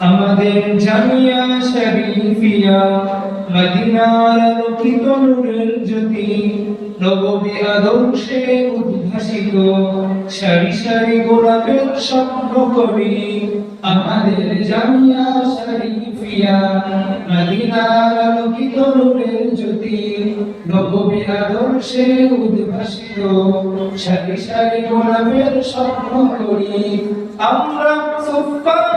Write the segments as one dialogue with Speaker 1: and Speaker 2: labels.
Speaker 1: আমাদের জামিয়া শরীফিয়া মদিনার আলোকিত নূরের জ্যোতি, নববী আদর্শে উদ্ভাসিত, সারি সারি গোলাপের স্বপ্ন করি। আমাদের জামিয়া শরীফিয়া মদিনার আলোকিত নূরের জ্যোতি, নববী আদর্শে উদ্ভাসিত, সারি সারি গোলাপের স্বপ্ন করি। আমরা সুফার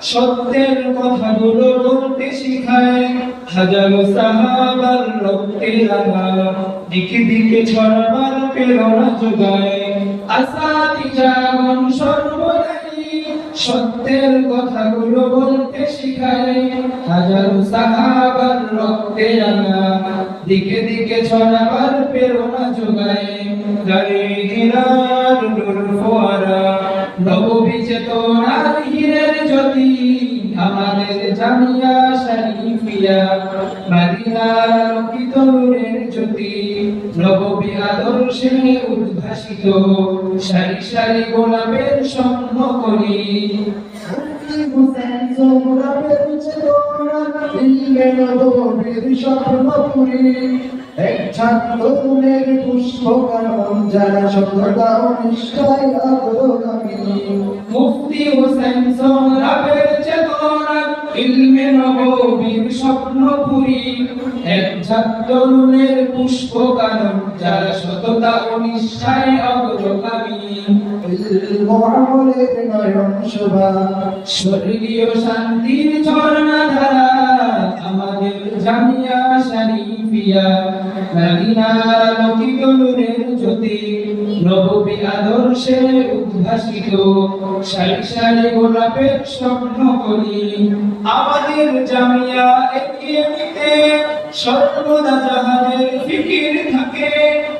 Speaker 1: সত্যের কথাগুলো বলতে শিখায়। হাজারো সাহাবার রক্তে রাঙা দিকে দিকে ছড়াবার প্রেরণা যোগায়। আসাদি জাগরণ সর্বদাই সত্যের কথাগুলো বলতে শিখায়। হাজারো সাহাবার রক্তে রাঙা দিকে দিকে ছড়াবার প্রেরণা যোগায়। গাড়ি হিরার নূর ফোয়ারা নববী আমাদের শরীফিয়া, মদিনার আলোকিত নূরের জ্যোতি নববী আদর্শে উদ্ভাসিত, সারি সারি গোলাপের স্বপ্ন করি।
Speaker 2: যারা সততা নিষ্ঠায় অগ্রগামী
Speaker 1: ইলমে নববীর স্বপ্ন পুরি। এক ঝাঁক তরুণের পুষ্প কানন যারা সততা ও নিষ্ঠায় অগ্রগামী।
Speaker 2: মহামলের নয়ন শোভা
Speaker 1: স্বর্গীয় শান্তির ঝর্ণা ধারা আমাদের জামিয়া শরীফিয়া। মদিনার আলোকিত উদ্ভাসিত। সারি সারি করি। আমাদের জামিয়া এগিয়ে নিতে সর্বদা যাহাদের ফিকির থাকে।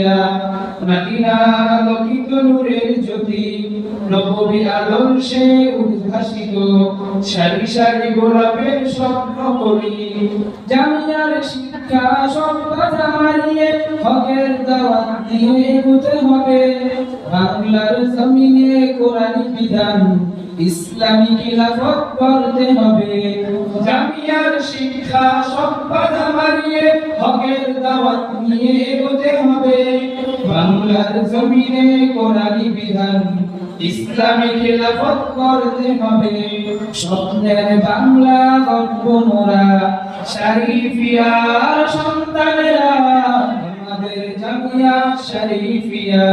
Speaker 1: শরীফিয়া মদিনার আলোকিত নূরের জ্যোতি। নববী আদর্শে উদ্ভাসিত, সারি সারি গোলাপের স্বপ্ন করি। জামিয়ার শিক্ষা সম্পদ মারিয়ে হকের দাওয়াত দিয়ে এগোতে হবে। বাংলার জমিনে কোরআনী বিধান ইসলামী খিলাফত করতে হবে। জামিয়ার শিক্ষা সম্পদ মারিয়ে হকের দাওয়াত নিয়ে এগোতে হবে। বাংলার জমিনে কোরআনী বিধান ইসলামী খিলাফত করতে হবে। স্বপ্নের বাংলা গর্ব মোরা শরীফিয়া সন্তানেরা জামিয়া শরীফিয়া,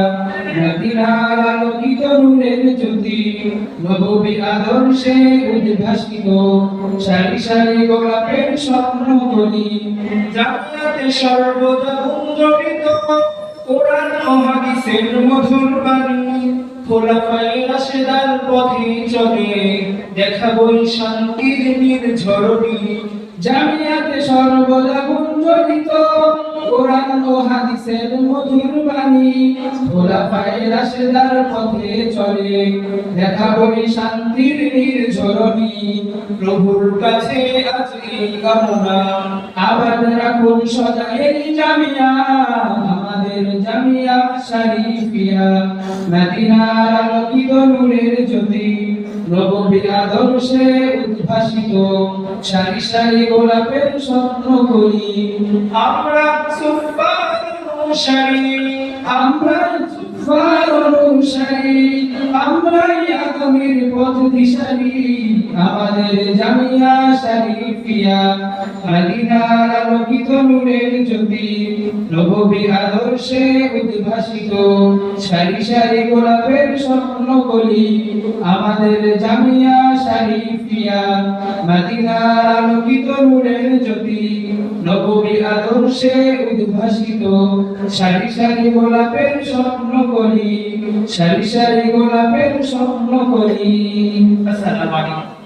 Speaker 1: মদিনার আলোকিত নূরের জ্যোতি নববী আদর্শে উদ্ভাসিত, সারি সারি গোলাপের স্বপ্ন করি জামিয়াতে সর্বদা গুঞ্জরিত কোরআন ও হাদিসের মধুর বাণী, খোলাফায়ে রাশেদার পথে চলে দেখাবই শান্তির নির্ঝরণী, জামিয়াতে সর্বদা গুঞ্জরিত কোরআন ও হাদিসের মধুর বাণী। খোলাফায়ে রাশেদার পথে চলে দেখাবই শান্তির নির্ঝরণী। প্রভুর কাছে আজ কামনা। আবাদ রাখুন সদা জামিয়া, আমাদের জামিয়া শরীফিয়া। মদিনার আলোকিত নূরের জ্যোতি নববী আদর্শে উদ্ভাসিত। সারি সারি গোলাপের স্বপ্ন করি। আমরা সুফার অনুসারী আমরা অনুসারী। আমাদের জামিয়া শরীফিয়া মদিনার আলোকিত নূরের জ্যোতি নবী আদর্শে উদ্ভাসিত। সারি সারি গোলাপের স্বপ্ন বলি আমাদের জামিয়া আলোকিত আদর্শে উদ্ভাসিত। সারি সারি গোলাপের স্বপ্ন বলি সারি সারি গোলাপের স্বপ্ন করি আসসালামু আলাইকুম